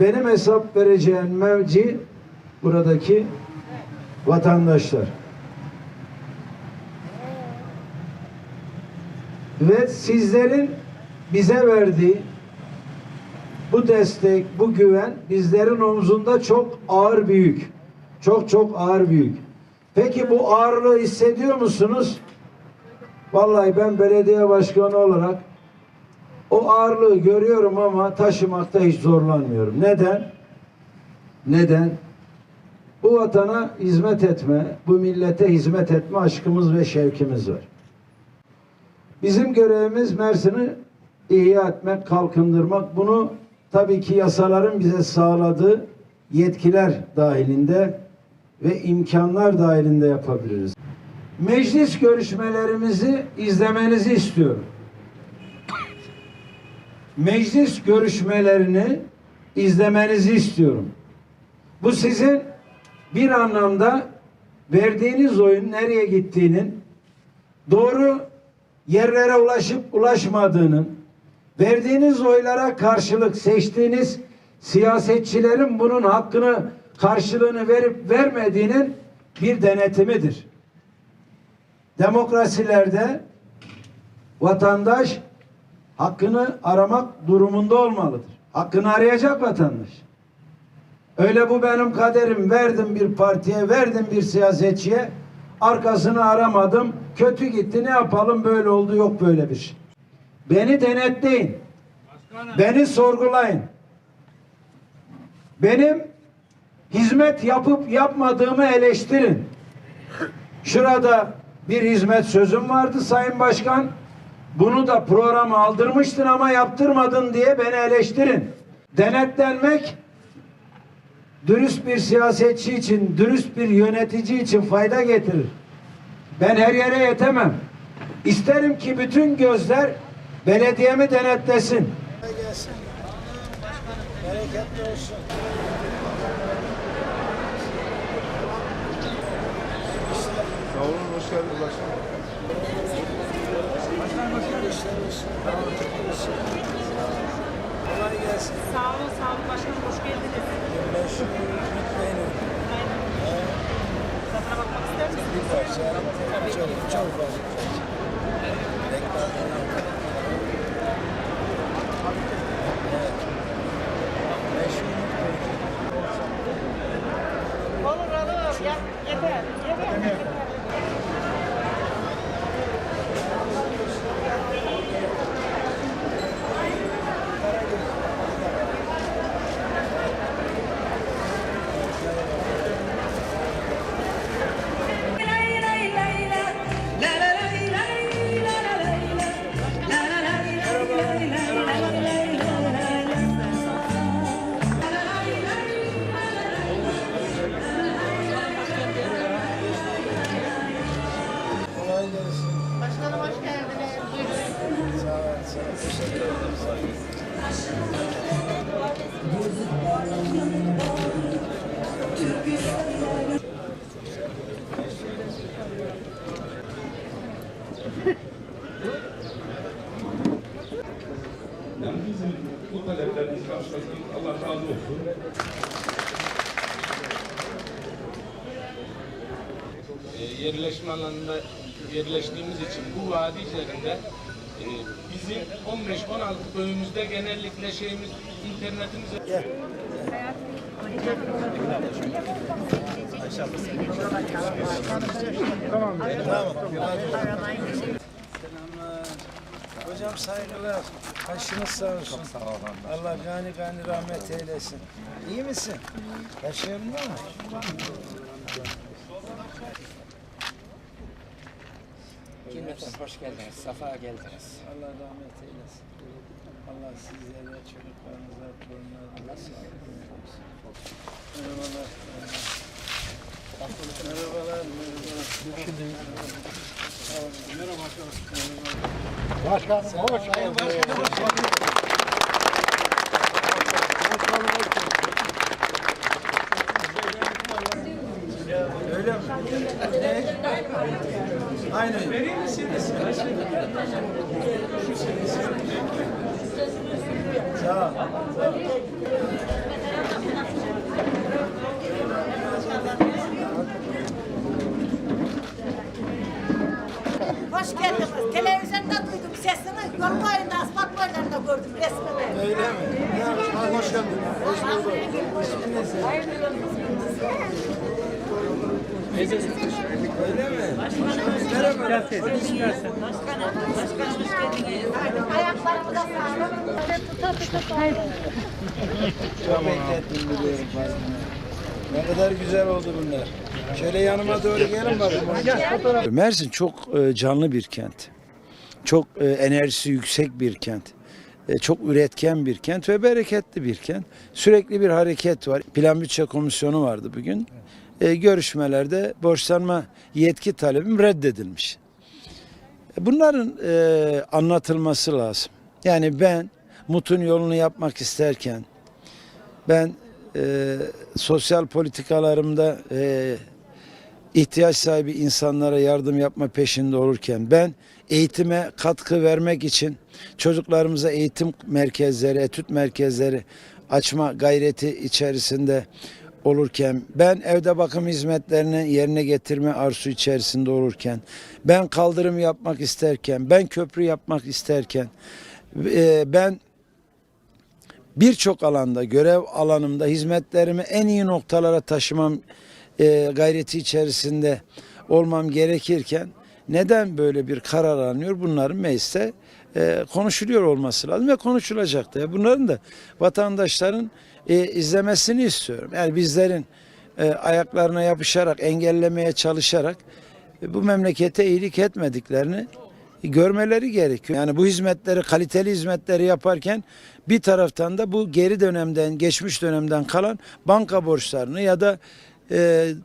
benim hesap vereceğim mevci buradaki vatandaşlar. Ve sizlerin bize verdiği bu destek, bu güven bizlerin omzunda çok ağır büyük. Çok çok ağır büyük. Peki bu ağırlığı hissediyor musunuz? Vallahi ben belediye başkanı olarak o ağırlığı görüyorum ama taşımakta hiç zorlanmıyorum. Neden? Neden? Bu vatana hizmet etme, bu millete hizmet etme aşkımız ve şevkimiz var. Bizim görevimiz Mersin'i ihya etmek, kalkındırmak. Bunu tabii ki yasaların bize sağladığı yetkiler dahilinde ve imkanlar dahilinde yapabiliriz. Meclis görüşmelerimizi izlemenizi istiyorum. Meclis görüşmelerini izlemenizi istiyorum. Bu sizin bir anlamda verdiğiniz oyun nereye gittiğinin doğru yerlere ulaşıp ulaşmadığının verdiğiniz oylara karşılık seçtiğiniz siyasetçilerin bunun hakkını karşılığını verip vermediğinin bir denetimidir. Demokrasilerde vatandaş hakkını aramak durumunda olmalıdır. Hakkını arayacak vatandaş. Öyle bu benim kaderim. Verdim bir partiye, verdim bir siyasetçiye. Arkasını aramadım. Kötü gitti. Ne yapalım? Böyle oldu. Yok böyle bir şey. Beni denetleyin. Beni sorgulayın. Benim hizmet yapıp yapmadığımı eleştirin. Şurada bir hizmet sözüm vardı Sayın Başkan. Bunu da programa aldırmıştın ama yaptırmadın diye beni eleştirin. Denetlenmek dürüst bir siyasetçi için, dürüst bir yönetici için fayda getirir. Ben her yere yetemem. İsterim ki bütün gözler belediyemi denetlesin. Bereketli olsun. Sağ olun, hoş geldiniz başkanım. Kolay gelsin. Sağ olun, sağ olun başkanım. Hoş geldiniz. Ben şu unutmayın. Aynen. Tadına bakmak ister misiniz? Bir parça. Çok, çok fazla. Yani bizim bu taleplerimizi karşıladık. Allah razı olsun. E, yerleşme alanında yerleştiğimiz için bu vadi üzerinde e, bizim 15-16 köyümüzde genellikle şeyimiz internetimiz Selamlar. Hocam saygılar. Başınız sağ olsun. Allah gani gani rahmet eylesin. İyi misin? Yaşıyor mu? Cümleten hoş geldiniz, safa geldiniz. Allah rahmet eylesin. Allah sizlere, çocuklarınıza, torunlarınıza sağlık versin. Merhabalar. Merhabalar. Merhabalar. Sağ olun. Merhaba başkanım. Başkanım hoş geldiniz. Öyle mi? Ne? Aynen. Verir misiniz? Sağ ol. Sağ ol. Yol boyunda, asfalt boylarında gördüm resmimi. Öyle mi? Ya, hoş geldin. Hoş bulduk. Ne kadar güzel oldu bunlar. Şöyle yanıma doğru gelin bakın. Mersin çok e, canlı bir kent. Çok e, enerjisi yüksek bir kent. E, Çok üretken bir kent ve bereketli bir kent. Sürekli bir hareket var. Plan Bütçe Komisyonu vardı bugün. E, Görüşmelerde borçlanma yetki talebim reddedilmiş. E, Bunların e, anlatılması lazım. Yani ben MUT'un yolunu yapmak isterken, ben e, sosyal politikalarımda e, ihtiyaç sahibi insanlara yardım yapma peşinde olurken, ben eğitime katkı vermek için çocuklarımıza eğitim merkezleri, etüt merkezleri açma gayreti içerisinde olurken, ben evde bakım hizmetlerini yerine getirme arzu içerisinde olurken, ben kaldırım yapmak isterken, ben köprü yapmak isterken, e, ben birçok alanda görev alanımda hizmetlerimi en iyi noktalara taşımam e, gayreti içerisinde olmam gerekirken neden böyle bir karar alınıyor? Bunların mecliste e, konuşuluyor olması lazım ve konuşulacak da. Bunların da vatandaşların e, izlemesini istiyorum. Yani bizlerin e, ayaklarına yapışarak, engellemeye çalışarak e, bu memlekete iyilik etmediklerini görmeleri gerekiyor. Yani bu hizmetleri, kaliteli hizmetleri yaparken bir taraftan da bu geri dönemden, geçmiş dönemden kalan banka borçlarını ya da e,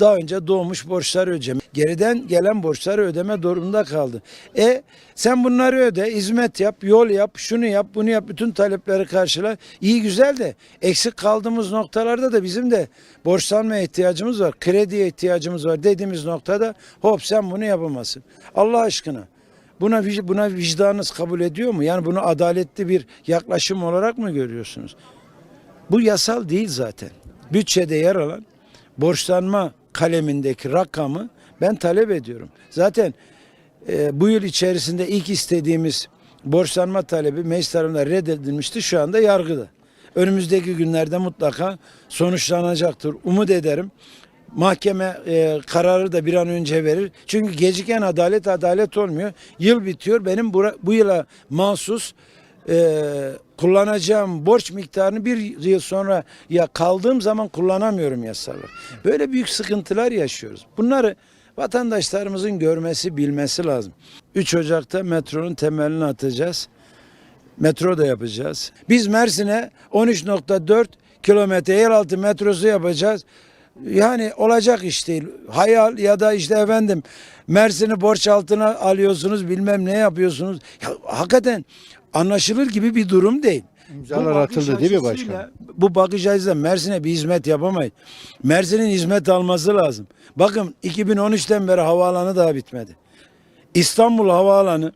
daha önce doğmuş borçları ödeme. Geriden gelen borçları ödeme durumunda kaldı. E sen bunları öde, hizmet yap, yol yap, şunu yap, bunu yap, bütün talepleri karşıla. İyi güzel de eksik kaldığımız noktalarda da bizim de borçlanmaya ihtiyacımız var, krediye ihtiyacımız var dediğimiz noktada hop sen bunu yapamazsın. Allah aşkına. Buna buna vicdanınız kabul ediyor mu? Yani bunu adaletli bir yaklaşım olarak mı görüyorsunuz? Bu yasal değil zaten. Bütçede yer alan borçlanma kalemindeki rakamı ben talep ediyorum. Zaten e, bu yıl içerisinde ilk istediğimiz borçlanma talebi meclis tarafından reddedilmişti. Şu anda yargıda. Önümüzdeki günlerde mutlaka sonuçlanacaktır. Umut ederim. Mahkeme e, kararı da bir an önce verir. Çünkü geciken adalet adalet olmuyor. Yıl bitiyor. Benim bura- bu yıla mahsus e, kullanacağım borç miktarını bir yıl sonra ya kaldığım zaman kullanamıyorum yasalar. Böyle büyük sıkıntılar yaşıyoruz. Bunları vatandaşlarımızın görmesi, bilmesi lazım. 3 Ocak'ta metronun temelini atacağız. Metro da yapacağız. Biz Mersin'e 13.4 kilometre yeraltı metrosu yapacağız. Yani olacak iş değil. Hayal ya da işte efendim Mersin'i borç altına alıyorsunuz bilmem ne yapıyorsunuz. Ya, hakikaten anlaşılır gibi bir durum değil. İmzalar atıldı değil mi başkanım? Bu bakış açısıyla Mersin'e bir hizmet yapamayız. Mersin'in hizmet alması lazım. Bakın 2013'ten beri havaalanı daha bitmedi. İstanbul Havaalanı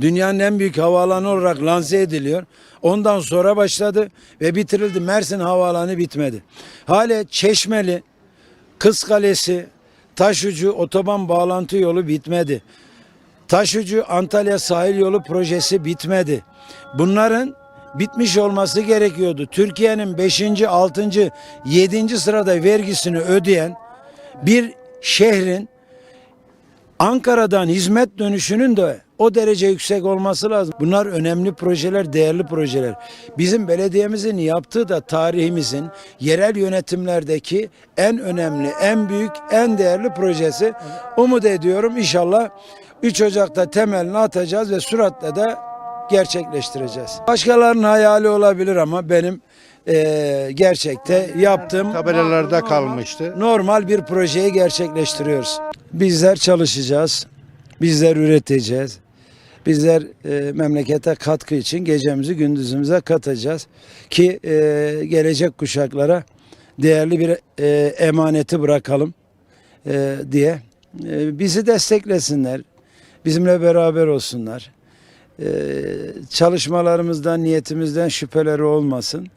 dünyanın en büyük havaalanı olarak lanse ediliyor. Ondan sonra başladı ve bitirildi. Mersin Havaalanı bitmedi. Hale Çeşmeli, Kız Kalesi, Taşucu otoban bağlantı yolu bitmedi. Taşucu Antalya sahil yolu projesi bitmedi. Bunların bitmiş olması gerekiyordu. Türkiye'nin 5. 6. 7. sırada vergisini ödeyen bir şehrin Ankara'dan hizmet dönüşünün de o derece yüksek olması lazım. Bunlar önemli projeler, değerli projeler. Bizim belediyemizin yaptığı da tarihimizin yerel yönetimlerdeki en önemli, en büyük, en değerli projesi. Umut ediyorum inşallah 3 Ocak'ta temelini atacağız ve süratle de gerçekleştireceğiz. Başkalarının hayali olabilir ama benim eee, gerçekte yaptığım Tabelalarda kalmıştı. normal bir projeyi gerçekleştiriyoruz. Bizler çalışacağız. Bizler üreteceğiz. Bizler e, memlekete katkı için gecemizi gündüzümüze katacağız ki e, gelecek kuşaklara değerli bir e, emaneti bırakalım e, diye E, bizi desteklesinler. Bizimle beraber olsunlar. E, çalışmalarımızdan, niyetimizden şüpheleri olmasın.